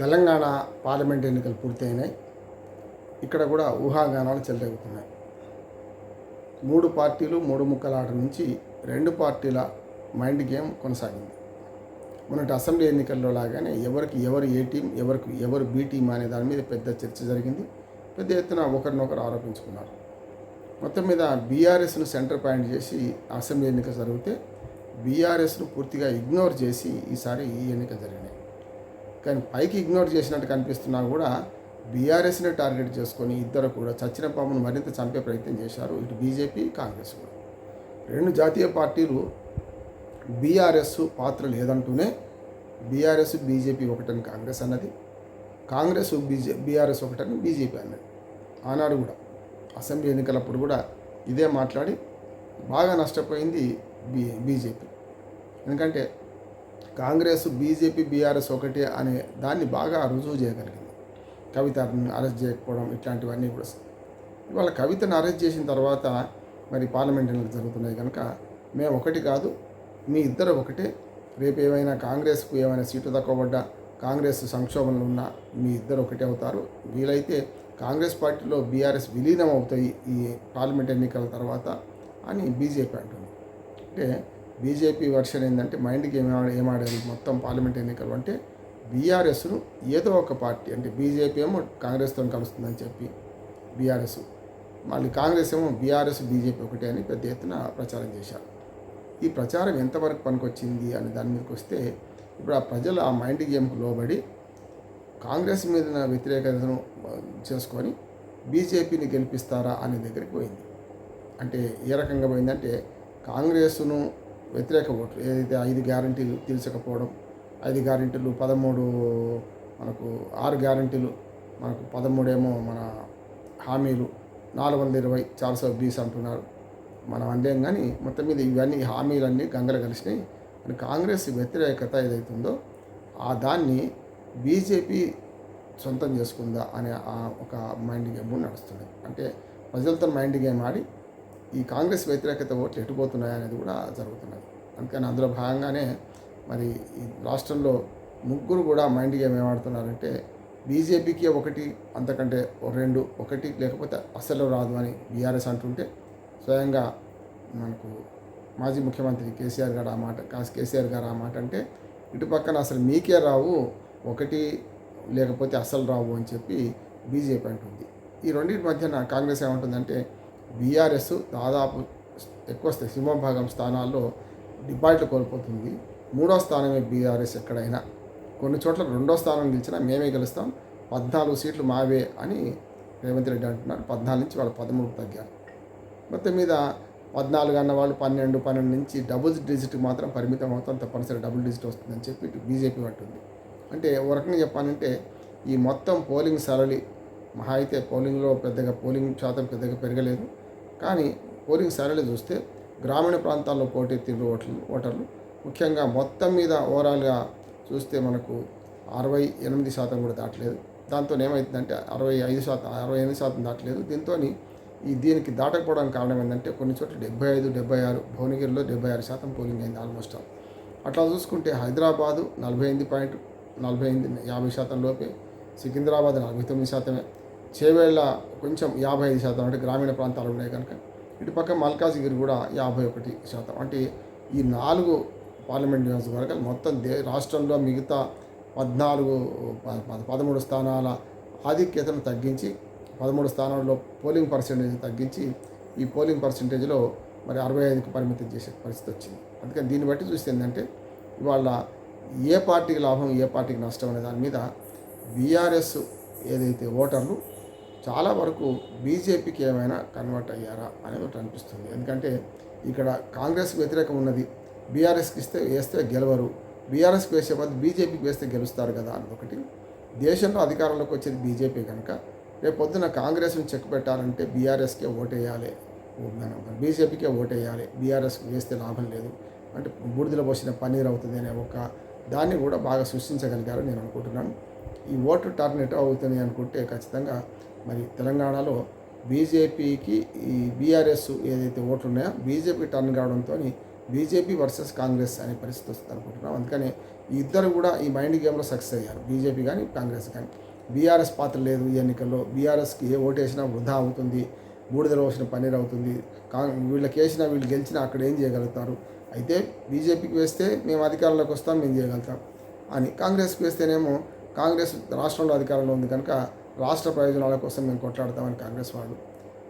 Telangana parliament ఎన్నికలు పూర్తయినాయి. ఇక్కడ కూడా ఊహాగానాలు చెలరేగుతున్నాయి. మూడు పార్టీలు మూడు ముక్కలాట నుంచి రెండు పార్టీల మైండ్ గేమ్ కొనసాగింది. మొన్నటి అసెంబ్లీ ఎన్నికల్లో లాగానే ఎవరికి ఎవరు ఏ టీం ఎవరికి ఎవరు బి టీం అనే దాని మీద పెద్ద చర్చ జరిగింది. పెద్ద ఎత్తున ఒకరినొకరు ఆరోపించుకున్నారు. మొత్తం మీద బీఆర్ఎస్ను సెంటర్ పాయింట్ చేసి అసెంబ్లీ ఎన్నిక జరిగితే బీఆర్ఎస్ను పూర్తిగా ఇగ్నోర్ చేసి ఈసారి ఈ ఎన్నిక జరిగినాయి. కానీ పైకి ఇగ్నోర్ చేసినట్టు కనిపిస్తున్నా కూడా బీఆర్ఎస్ని టార్గెట్ చేసుకొని ఇద్దరు కూడా చచ్చిన పామును మరింత చంపే ప్రయత్నం చేశారు. ఇటు బీజేపీ కాంగ్రెస్ కూడా. రెండు జాతీయ పార్టీలు బీఆర్ఎస్ పాత్ర లేదంటూనే బీఆర్ఎస్ బీజేపీ ఒకటని కాంగ్రెస్ అన్నది. కాంగ్రెస్ బీజే బీఆర్ఎస్ ఒకటని బీజేపీ అన్నది. ఆనాడు కూడా అసెంబ్లీ ఎన్నికలప్పుడు కూడా ఇదే మాట్లాడి బాగా నష్టపోయింది బీ బీజేపీ ఎందుకంటే కాంగ్రెస్ బీజేపీ బీఆర్ఎస్ ఒకటే అనే దాన్ని బాగా రుజువు చేయగలిగింది. కవితను అరెస్ట్ చేయకపోవడం ఇట్లాంటివన్నీ కూడా ఇవాళ కవితను అరెస్ట్ చేసిన తర్వాత మరి పార్లమెంట్ ఎన్నికలు జరుగుతున్నాయి కనుక మేము ఒకటి కాదు మీ ఇద్దరు ఒకటే. రేపు ఏమైనా కాంగ్రెస్కు ఏమైనా సీటు తక్కువబడ్డా కాంగ్రెస్ సంక్షోభంలో ఉన్న మీ ఇద్దరు ఒకటే అవుతారు. వీలైతే కాంగ్రెస్ పార్టీలో బీఆర్ఎస్ విలీనం అవుతాయి ఈ పార్లమెంట్ ఎన్నికల తర్వాత అని బీజేపీ అంటుంది. అంటే బీజేపీ వర్షన్ ఏంటంటే మైండ్కి ఏం ఏమాడారు మొత్తం పార్లమెంట్ ఎన్నికలు అంటే బీఆర్ఎస్ను ఏదో ఒక పార్టీ అంటే బీజేపీ ఏమో కాంగ్రెస్తో కలుస్తుందని చెప్పి బీఆర్ఎస్. మళ్ళీ కాంగ్రెస్ ఏమో బీఆర్ఎస్ బీజేపీ ఒకటే అని పెద్ద ఎత్తున ప్రచారం చేశారు. ఈ ప్రచారం ఎంతవరకు పనికొచ్చింది అనే దాని మీదకి వస్తే ఇప్పుడు ఆ ప్రజలు ఆ మైండ్ గేమ్కు లోబడి కాంగ్రెస్ మీద వ్యతిరేకతను చేసుకొని బీజేపీని గెలిపిస్తారా అనే దగ్గరికి పోయింది. అంటే ఏ రకంగా పోయిందంటే కాంగ్రెస్ను వ్యతిరేక ఓట్లు ఏదైతే ఐదు గ్యారంటీలు తెలిసకపోవడం ఐదు గ్యారంటీలు పదమూడు మనకు ఆరు గ్యారంటీలు మనకు పదమూడేమో మన హామీలు నాలుగు వందల ఇరవై చార్ సో బీస్ అంటున్నారు. మనం అందేం కానీ మొత్తం మీద ఇవన్నీ హామీలన్నీ గంగలు కలిసినాయి. మరి కాంగ్రెస్ వ్యతిరేకత ఏదైతుందో ఆ దాన్ని బీజేపీ సొంతం చేసుకుందా అనే ఆ ఒక మైండ్ గేమ్ నడుస్తుంది. అంటే ప్రజలతో మైండ్ గేమ్ ఆడి ఈ కాంగ్రెస్ వ్యతిరేకత ఓట్లు ఎటుపోతున్నాయనేది కూడా జరుగుతున్నది. అందుకని అందులో భాగంగానే మరి ఈ రాష్ట్రంలో ముగ్గురు కూడా మైండ్ గేమ్ ఏమాడుతున్నారంటే బీజేపీకి ఒకటి అంతకంటే రెండు ఒకటి లేకపోతే అసలు రాదు అని బీఆర్ఎస్ అంటుంటే స్వయంగా మనకు మాజీ ముఖ్యమంత్రి కేసీఆర్ గారు ఆ మాట కేసీఆర్ గారు ఆ మాట అంటే ఇటు పక్కన అసలు మీకే రావు ఒకటి లేకపోతే అసలు రావు అని చెప్పి బీజేపీ అంటుంది. ఈ రెండింటి మధ్యన కాంగ్రెస్ ఏమంటుందంటే బీఆర్ఎస్ దాదాపు ఎక్కువ సింహభాగం స్థానాల్లో డిపాజిట్లు కోల్పోతుంది. మూడో స్థానమే బీఆర్ఎస్ ఎక్కడైనా. కొన్ని చోట్ల రెండో స్థానం గెలిచినా మేమే గెలుస్తాం. పద్నాలుగు సీట్లు మావే అని రేవంత్ రెడ్డి అంటున్నారు. పద్నాలుగు నుంచి వాళ్ళు పదమూడు తగ్గారు. మొత్తం మీద పద్నాలుగు అన్న వాళ్ళు పన్నెండు పన్నెండు నుంచి డబుల్ డిజిట్ మాత్రం పరిమితం అవుతాం. తప్పనిసరి డబుల్ డిజిట్ వస్తుందని చెప్పి బీజేపీ అంటుంది. అంటే ఒక రకంగా చెప్పాలంటే ఈ మొత్తం పోలింగ్ సరళి మహా అయితే పోలింగ్లో పెద్దగా పోలింగ్ శాతం పెద్దగా పెరగలేదు. కానీ పోలింగ్ సరళి చూస్తే గ్రామీణ ప్రాంతాల్లో పోటెత్తిన ఓటర్లు ఓటర్లు. ముఖ్యంగా మొత్తం మీద ఓవరాల్గా చూస్తే మనకు అరవై ఎనిమిది శాతం కూడా దాటలేదు. దాంతో ఏమవుతుందంటే అరవై ఐదు శాతం అరవై ఎనిమిది శాతం దాటలేదు. దీంతో ఈ దీనికి దాటకపోవడానికి కారణం ఏంటంటే కొన్ని చోట్ల డెబ్బై ఐదు డెబ్బై ఆరు భువనగిరిలో డెబ్బై ఆరు శాతం పోలింగ్ అయింది ఆల్మోస్ట్ అట్లా చూసుకుంటే హైదరాబాదు నలభై ఎనిమిది పాయింట్ నలభై ఎనిమిది యాభై శాతం లోపే. సికింద్రాబాద్ నలభై తొమ్మిది శాతమే. చేవేళ్ళ కొంచెం యాభై ఐదు శాతం అంటే గ్రామీణ ప్రాంతాలు ఉన్నాయి కనుక. ఇటు పక్క మల్కాజ్గిరి కూడా యాభై ఒకటి శాతం. అంటే ఈ నాలుగు పార్లమెంట్ నియోజకవర్గాలు మొత్తం దే రాష్ట్రంలో మిగతా పద్నాలుగు పదమూడు స్థానాల ఆధిక్యతను తగ్గించి పదమూడు స్థానాల్లో పోలింగ్ పర్సంటేజ్ తగ్గించి ఈ పోలింగ్ పర్సెంటేజ్లో మరి అరవై ఐదుకి పరిమితం చేసే పరిస్థితి వచ్చింది. అందుకని దీన్ని బట్టి చూస్తే ఏంటంటే ఇవాళ ఏ పార్టీకి లాభం ఏ పార్టీకి నష్టం అనే దాని మీద బీఆర్ఎస్ ఏదైతే ఓటర్లు చాలా వరకు బీజేపీకి ఏమైనా కన్వర్ట్ అయ్యారా అనేది ఒకటి అనిపిస్తుంది. ఎందుకంటే ఇక్కడ కాంగ్రెస్ వ్యతిరేకం ఉన్నది బీఆర్ఎస్కి ఇస్తే వేస్తే గెలవరు బీఆర్ఎస్కి వేసే బదులు బీజేపీకి వేస్తే గెలుస్తారు కదా అన్నది ఒకటి. దేశంలో అధికారంలోకి వచ్చేది బీజేపీ కనుక రేపు పొద్దున కాంగ్రెస్ని చెక్ పెట్టాలంటే బీఆర్ఎస్కే ఓటేయాలి. బీజేపీకే ఓటేయాలి బీఆర్ఎస్కి వేస్తే లాభం లేదు. అంటే బూడిదలో పోసిన పన్నీర్ అవుతుంది అనే ఒక దాన్ని కూడా బాగా సృష్టించగలిగారు నేను అనుకుంటున్నాను. ఈ ఓటు టర్న్ ఎటు అవుతుంది అనుకుంటే ఖచ్చితంగా మరి తెలంగాణలో బీజేపీకి ఈ బీఆర్ఎస్ ఏదైతే ఓట్లు ఉన్నాయో బీజేపీ టర్న్ కావడంతో బీజేపీ వర్సెస్ కాంగ్రెస్ అనే పరిస్థితి వస్తుంది అనుకుంటున్నాం. అందుకని ఈ ఇద్దరు కూడా ఈ మైండ్ గేమ్లో సక్సెస్ అయ్యారు. బీజేపీ కానీ కాంగ్రెస్ కానీ. బీఆర్ఎస్ పాత్ర లేదు ఈ ఎన్నికల్లో. బీఆర్ఎస్కి ఏ ఓటేసినా వృధా అవుతుంది బూడిదలో వేసిన పన్నీర్ అవుతుంది. కా వీళ్ళకి వేసినా వీళ్ళు గెలిచినా అక్కడ ఏం చేయగలుగుతారు? అయితే బీజేపీకి వేస్తే మేము అధికారంలోకి వస్తాం మేము చేయగలుగుతాం అని. కాంగ్రెస్కి వేస్తేనేమో కాంగ్రెస్ రాష్ట్రంలో అధికారంలో ఉంది కనుక రాష్ట్ర ప్రయోజనాల కోసం మేము కొట్లాడతామని కాంగ్రెస్ వాళ్ళు.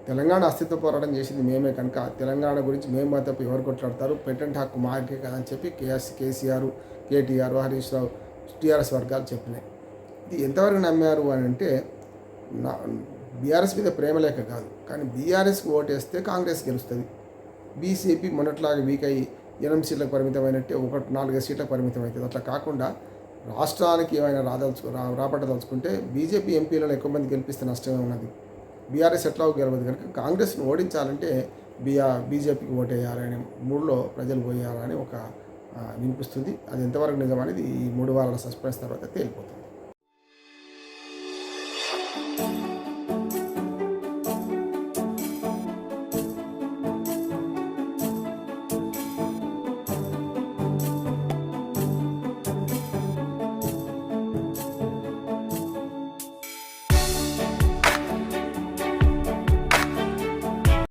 తెలంగాణ అస్తిత్వ పోరాటం చేసింది మేమే కనుక తెలంగాణ గురించి మేము తప్ప ఎవరు కొట్లాడతారు? పేటెంట్ హక్కు మాకే కదా అని చెప్పి KS KCR KTR Harish Rao TRS వర్గాలు చెప్పినాయి. ఇది ఎంతవరకు నమ్మారు అని అంటే నా బీఆర్ఎస్ మీద ప్రేమ లేక కాదు. కానీ బీఆర్ఎస్కి ఓటేస్తే కాంగ్రెస్ గెలుస్తుంది. బీసీపీ మొన్నట్లాగా వీక్ అయ్యి ఎనిమిది సీట్లకు పరిమితమైనట్టే ఒకటి నాలుగైదు సీట్లకు పరిమితం అవుతుంది అట్లా కాకుండా రాష్ట్రానికి ఏమైనా రాదలుచు రా రాబట్టదలుచుకుంటే బీజేపీ ఎంపీలను ఎక్కువ మంది గెలిపిస్తే నష్టమే ఉన్నది. బీఆర్ఎస్ ఎట్లా గెలవదు కనుక కాంగ్రెస్ను ఓడించాలంటే బీఆర్ బీజేపీకి ఓటేయాలని మూడులో ప్రజలు పోయాలని ఒక వినిపిస్తుంది. అది ఎంతవరకు నిజం అనేది ఈ మూడు వారాల సస్పెన్స్ తర్వాత తేలిపోతుంది.